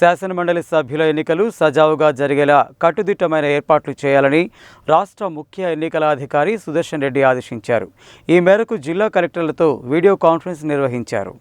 శాసనమండలి సభ్యుల ఎన్నికలు సజావుగా జరిగేలా కట్టుదిట్టమైన ఏర్పాట్లు చేయాలని రాష్ట్ర ముఖ్య ఎన్నికల అధికారి సుదర్శన్ రెడ్డి ఆదేశించారు. ఈ మేరకు జిల్లా కలెక్టర్లతో వీడియో కాన్ఫరెన్స్ నిర్వహించారు.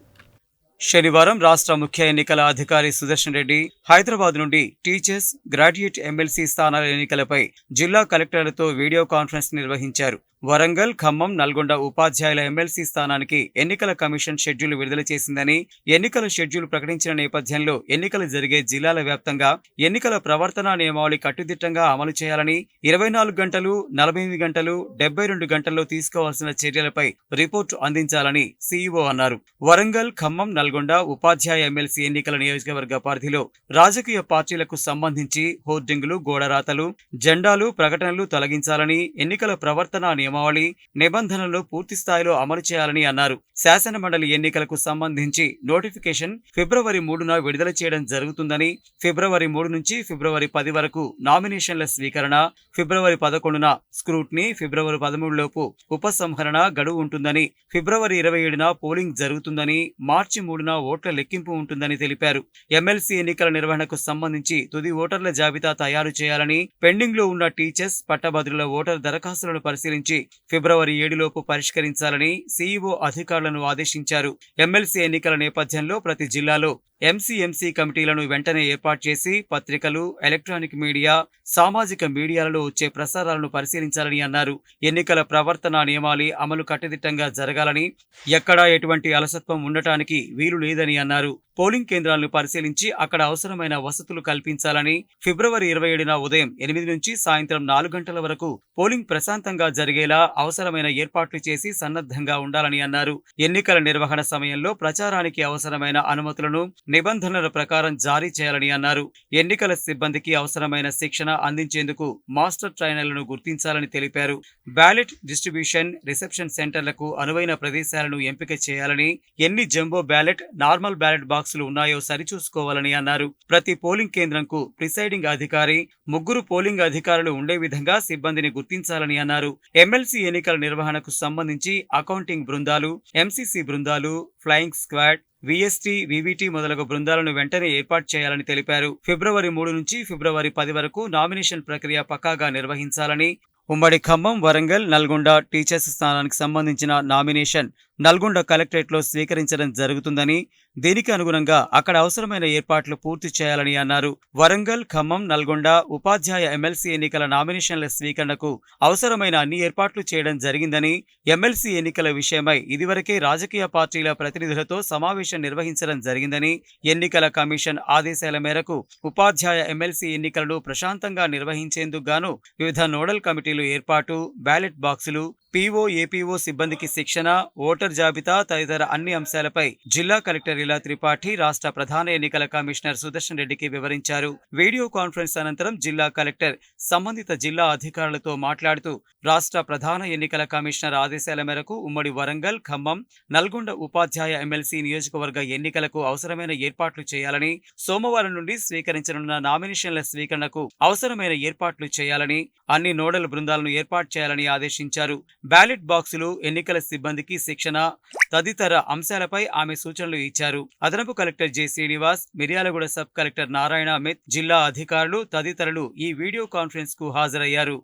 శనివారం రాష్ట్ర ముఖ్య ఎన్నికల అధికారి సుదర్శన్ రెడ్డి హైదరాబాద్ నుండి టీచర్స్ గ్రాడ్యుయేట్ ఎమ్మెల్సీ స్థానాల ఎన్నికలపై జిల్లా కలెక్టర్లతో వీడియో కాన్ఫరెన్స్ నిర్వహించారు. వరంగల్ ఖమ్మం నల్గొండ ఉపాధ్యాయుల ఎమ్మెల్సీ స్థానానికి ఎన్నికల కమిషన్ షెడ్యూల్ విడుదల చేసిందని ఎన్నికల షెడ్యూల్ ప్రకటించిన నేపథ్యంలో ఎన్నికలు జరిగే జిల్లాల వ్యాప్తంగా ఎన్నికల ప్రవర్తన నియమావళి కట్టుదిట్టంగా అమలు చేయాలని ఇరవై నాలుగు గంటలు నలభై ఎనిమిది గంటలు డెబ్బై రెండు గంటల్లో తీసుకోవాల్సిన చర్యలపై రిపోర్టు అందించాలని సీఈఓ అన్నారు. వరంగల్ ఖమ్మం నల్గొండ ఉపాధ్యాయ ఎమ్మెల్సీ ఎన్నికల నియోజకవర్గ పరిధిలో రాజకీయ పార్టీలకు సంబంధించి హోర్డింగులు గోడరాతలు జెండాలు ప్రకటనలు తొలగించాలని ఎన్నికల ప్రవర్తన నియమావళి నిబంధనలు పూర్తి స్థాయిలో అమలు చేయాలని అన్నారు. శాసన మండలి ఎన్నికలకు సంబంధించి నోటిఫికేషన్ ఫిబ్రవరి మూడున విడుదల చేయడం జరుగుతుందని ఫిబ్రవరి మూడు నుంచి ఫిబ్రవరి పది వరకు నామినేషన్ల స్వీకరణ ఫిబ్రవరి పదకొండున స్క్రూట్నీ ఫిబ్రవరి పదమూడు లోపు ఉపసంహరణ గడువు ఉంటుందని ఫిబ్రవరి ఇరవై ఏడున పోలింగ్ జరుగుతుందని మార్చి మూడున ఓట్ల లెక్కింపు ఉంటుందని తెలిపారు. ఎమ్మెల్సీ ఎన్నికల నిర్వహణకు సంబంధించి తుది ఓటర్ల జాబితా తయారు చేయాలని పెండింగ్లో ఉన్న టీచర్స్ పట్టభద్రుల ఓటర్ దరఖాస్తులను పరిశీలించి ఫిబ్రవరి ఏడులోపు పరిష్కరించాలని సీఈఓ అధికారులను ఆదేశించారు. ఎమ్మెల్సీ ఎన్నికల నేపథ్యంలో ప్రతి జిల్లాలో ఎంసీఎంసీ కమిటీలను వెంటనే ఏర్పాటు చేసి పత్రికలు ఎలక్ట్రానిక్ మీడియా సామాజిక మీడియాలలో వచ్చే ప్రసారాలను పరిశీలించాలని అన్నారు. ఎన్నికల ప్రవర్తన నియమాలి అమలు కట్టుదిట్టంగా జరగాలని ఎక్కడా ఎటువంటి అలసత్వం ఉండటానికి వీలు లేదని అన్నారు. పోలింగ్ కేంద్రాలను పరిశీలించి అక్కడ అవసరమైన వసతులు కల్పించాలని ఫిబ్రవరి ఇరవై ఏడున ఉదయం ఎనిమిది నుంచి సాయంత్రం నాలుగు గంటల వరకు పోలింగ్ ప్రశాంతంగా జరిగేలా అవసరమైన ఏర్పాట్లు చేసి సన్నద్ధంగా ఉండాలని అన్నారు. ఎన్నికల నిర్వహణ సమయంలో ప్రచారానికి అవసరమైన అనుమతులను నిబంధనల ప్రకారం జారీ చేయాలని అన్నారు. ఎన్నికల సిబ్బందికి అవసరమైన శిక్షణ అందించేందుకు మాస్టర్ ట్రైనర్లను గుర్తించాలని తెలిపారు. బ్యాలెట్ డిస్ట్రిబ్యూషన్ రిసెప్షన్ సెంటర్లకు అనువైన ప్రదేశాలను ఎంపిక చేయాలని ఎన్ని జంబో బ్యాలెట్ నార్మల్ బ్యాలెట్ బాక్సులు ఉన్నాయో సరిచూసుకోవాలని అన్నారు. ప్రతి పోలింగ్ కేంద్రంకు ప్రిసైడింగ్ అధికారి ముగ్గురు పోలింగ్ అధికారులు ఉండే విధంగా సిబ్బందిని గుర్తించాలని అన్నారు. ఎమ్మెల్సీ ఎన్నికల నిర్వహణకు సంబంధించి అకౌంటింగ్ బృందాలు ఎంసీసీ బృందాలు ఫ్లయింగ్ స్క్వాడ్ విఎస్టీ వివిటి మొదలగు బృందాలను వెంటనే ఏర్పాటు చేయాలని తెలిపారు. ఫిబ్రవరి మూడు నుంచి ఫిబ్రవరి పది వరకు నామినేషన్ ప్రక్రియ పక్కాగా నిర్వహించాలని ఉమ్మడి ఖమ్మం వరంగల్ నల్గొండ టీచర్స్ స్థానానికి సంబంధించిన నామినేషన్ నల్గొండ కలెక్టరేట్లో స్వీకరించడం జరుగుతుందని దీనికి అనుగుణంగా అక్కడ అవసరమైన ఏర్పాట్లు పూర్తి చేయాలని అన్నారు. వరంగల్ ఖమ్మం నల్గొండ ఉపాధ్యాయ ఎమ్మెల్సీ ఎన్నికల నామినేషన్ల స్వీకరణకు అవసరమైన అన్ని ఏర్పాట్లు చేయడం జరిగిందని ఎమ్మెల్సీ ఎన్నికల విషయమై ఇదివరకే రాజకీయ పార్టీల ప్రతినిధులతో సమావేశం నిర్వహించడం జరిగిందని ఎన్నికల కమిషన్ ఆదేశాల మేరకు ఉపాధ్యాయ ఎమ్మెల్సీ ఎన్నికలను ప్రశాంతంగా నిర్వహించేందుకు గాను వివిధ నోడల్ కమిటీలు ఏర్పాటు బ్యాలెట్ బాక్సులు పీఓ ఏపీఓ సిబ్బందికి శిక్షణ ఓటర్ జాబితా తదితర అన్ని అంశాలపై జిల్లా కలెక్టర్ ఇలా త్రిపాఠి రాష్ట్ర ప్రధాన ఎన్నికల కమిషనర్ సుదర్శన్ రెడ్డికి వివరించారు. వీడియో కాన్ఫరెన్స్ అనంతరం జిల్లా కలెక్టర్ సంబంధిత జిల్లా అధికారులతో మాట్లాడుతూ రాష్ట్ర ప్రధాన ఎన్నికల కమిషనర్ ఆదేశాల మేరకు ఉమ్మడి వరంగల్ ఖమ్మం నల్గొండ ఉపాధ్యాయ ఎమ్మెల్సీ నియోజకవర్గ ఎన్నికలకు అవసరమైన ఏర్పాట్లు చేయాలని సోమవారం నుండి స్వీకరించనున్న నామినేషన్ల స్వీకరణకు అవసరమైన ఏర్పాట్లు చేయాలని అన్ని నోడల్ బృందాలను ఏర్పాటు చేయాలని ఆదేశించారు. బ్యాలెట్ బాక్సులు ఎన్నికల సిబ్బందికి శిక్షణ తదితర అంశాలపై ఆమె సూచనలు ఇచ్చారు. అదనపు collector J. Srinivas Miryalaguda sub collector Narayana Amit జిల్లా అధికారులు తదితరులు ఈ వీడియో కాన్ఫరెన్స్కు హాజరయ్యారు.